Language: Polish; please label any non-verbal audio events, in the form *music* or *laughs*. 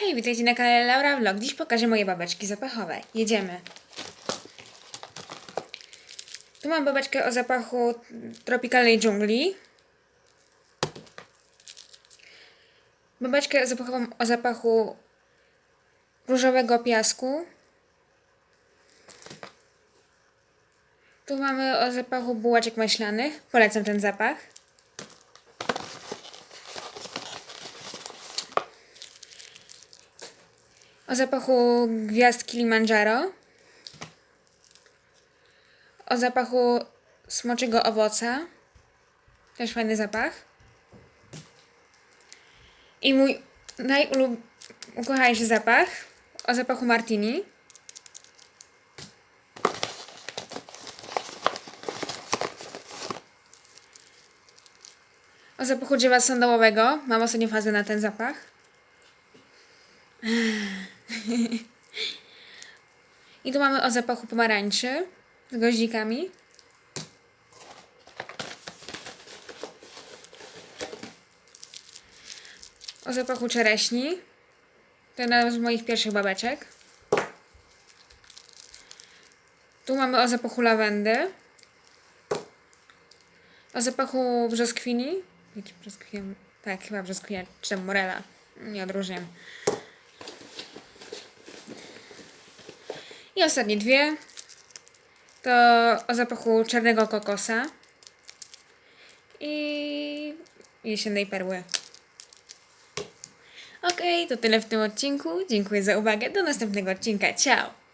Hej, witajcie na kanale Laura Vlog. Dziś pokażę moje babeczki zapachowe. Jedziemy. Tu mam babeczkę o zapachu tropikalnej dżungli. Babeczkę zapachową o zapachu różowego piasku. Tu mamy o zapachu bułaczek maślanych. Polecam ten zapach. O zapachu gwiazd Kilimandżaro. O zapachu smoczego owoca. Też fajny zapach. I mój najukochańszy zapach. O zapachu martini. O zapachu drzewa sandałowego. Mam ostatnio fazę na ten zapach. *laughs* I tu mamy o zapachu pomarańczy z goździkami. O zapachu czereśni. To jedna z moich pierwszych babeczek. Tu mamy o zapachu lawendy. O zapachu brzoskwini. Brzoskwini. Tak, chyba brzoskwinia, czy morela. Nie odróżniam. I ostatnie dwie. To o zapachu czarnego kokosa. I jesiennej perły. Okej, to tyle w tym odcinku. Dziękuję za uwagę. Do następnego odcinka. Ciao!